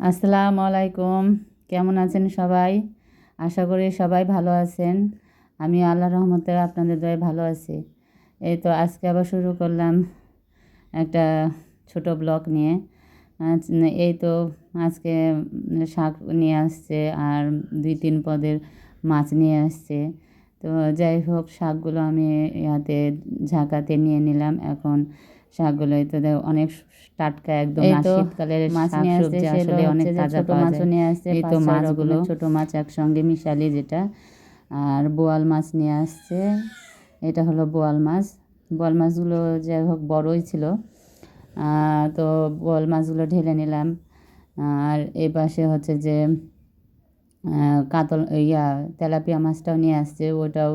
আসসালামু আলাইকুম। কেমন আছেন সবাই? আশা করি সবাই ভালো আছেন। আমি আল্লাহ রহমতে আপনাদের দয়ে ভালো আছি। এই তো আজকে আবার শুরু করলাম একটা ছোট ব্লগ নিয়ে। এই তো আজকে শাক নিয়ে আসছে আর দুই তিন পদের মাছ নিয়ে আসছে। তো যাই হোক, শাকগুলো আমি ইয়াতে ঝাঁকাতে নিয়ে নিলাম। এখন শাকগুলো তো অনেক টাটকা একদম শীতকালের মাছ নিয়ে আসছে, আসলে অনেক তাজা ছোট মাছও নিয়ে আসছে, এই তো মাছগুলো ছোট মাছ একসঙ্গে মিশালি যেটা আর বোয়াল মাছ নিয়ে আসছে এটা হলো বোয়াল মাছ। বোয়াল মাছগুলো যাই হোক বড়ই ছিল তো বোয়াল মাছগুলো ঢেলে নিলাম। আর এই পাশে হচ্ছে যে কাতল ইয়া তেলাপিয়া মাছটাও নিয়ে আসছে ওটাও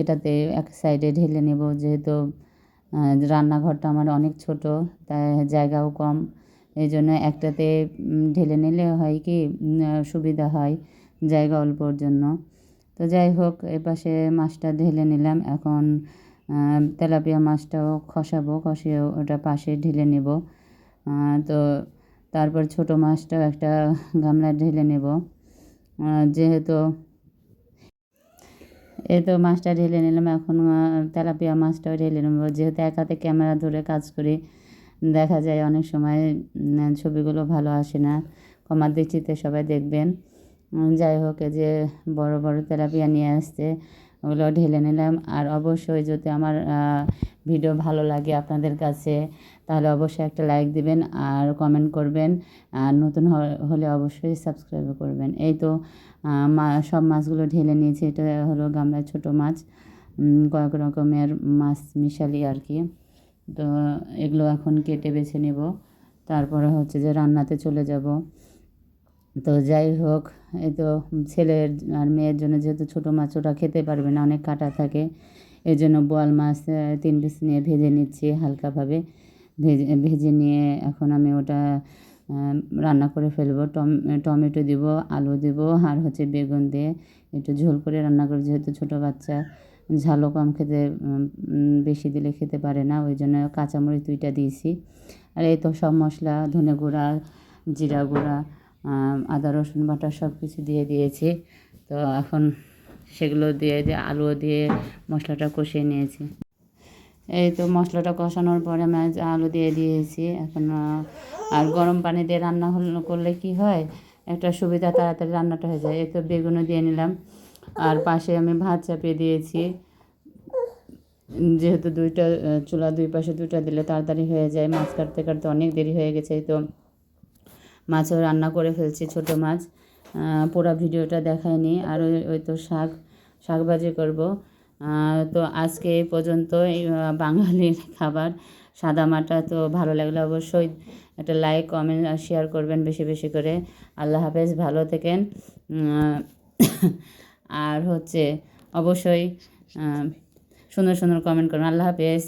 এটাতে এক সাইডে ঢেলে নেব যেহেতু রান্নাঘরটা আমার অনেক ছোট তাই জায়গাও কম। এই জন্য একটাতে ঢেলে নিলে হয় কি সুবিধা হয় জায়গা অল্পর জন্য। তো যাই হোক, এপাশে মাছটা ঢেলে নিলাম। এখন তেলাপিয়া মাছটাও খসাবো, খসিয়ে ওটা পাশে ঢেলে নেব। তো তারপর ছোট মাছটাও একটা গামলা ঢেলে নেব। যেহেতু এই তো মাছটা ঢেলে নিলাম, এখন তেলাপিয়া মাছটাও ঢেলে নেব যেহেতু এক হাতে ক্যামেরা ধরে কাজ করি, দেখা যায় অনেক সময় ছবিগুলো ভালো আসে না। কমার দৃষ্টিতে সবাই দেখবেন। যাই হোক যে বড় বড় তেলাপিয়া নিয়ে আসছে, ওগুলো ঢেলে নিলাম। আর অবশ্যই যদি আমার ভিডিও ভালো লাগে আপনাদের কাছে, তাহলে অবশ্যই একটা লাইক দিবেন আর কমেন্ট করবেন। আর নতুন হলে অবশ্যই সাবস্ক্রাইব করবেন। এই তো সব মাছগুলো ঢেলে নিয়েছি। এটা হলো গামলার ছোট মাছ কয়েক রকমের মাছ মিশালি আর কি। তো এগুলো এখন কেটে বেছে নেব। তারপরে হচ্ছে যে রান্নাতে চলে যাব। তো যাই হোক, এই তো ছেলের আর মেয়ের জন্য যেহেতু ছোটো মাছ ওটা খেতে পারবে না, অনেক কাটা থাকে। এই জন্য বোয়াল মাছ তিন পিস নিয়ে ভেজে নিচ্ছি হালকাভাবে। ভেজে ভেজে নিয়ে এখন আমি ওটা রান্না করে ফেলব। টম, টমেটো দিব, আলু দিব আর হচ্ছে বেগুন দিয়ে একটু ঝোল করে রান্না করে যেহেতু ছোটো বাচ্চা, ঝালও কম খেতে বেশি দিলে খেতে পারে না, ওই জন্য কাঁচামরিচ দুইটা দিয়েছি। আর এই তো সব মশলা, ধনে গুঁড়া, জিরা গুঁড়া আদা রসুন বাটা সব কিছু দিয়ে দিয়েছি। তো এখন সেগুলো দিয়ে দিয়ে আলু দিয়ে মশলাটা কষিয়ে নিয়েছি। এই তো মশলাটা কষানোর পরে আমি আলু দিয়ে দিয়েছি। এখন আর গরম পানি দিয়ে রান্না করলে কি হয়? একটা সুবিধা, তাড়াতাড়ি রান্নাটা হয়ে যায়। এই তো বেগুনও দিয়ে নিলাম। আর পাশে আমি ভাত চাপিয়ে দিয়েছি। যেহেতু দুইটা চুলা দুই পাশে দুইটা দিলে তাড়াতাড়ি হয়ে যায়। মাছ কাটতে কাটতে অনেক দেরি হয়ে গেছে। এই তো মাছও রান্না করে ফেলছি, ছোটো মাছ। পুরো ভিডিওটা দেখায়নি আর ওই তো শাক শাক ভাজি করব তো আজকে এই পর্যন্ত বাঙালির খাবার সাদা মাটা, তো ভালো লাগলে অবশ্যই একটা লাইক কমেন্ট আর শেয়ার করবেন বেশি বেশি করে। আল্লাহ হাফেজ, ভালো থেকেন। আর হচ্ছে অবশ্যই সুন্দর সুন্দর কমেন্ট করবেন। আল্লাহ হাফেজ।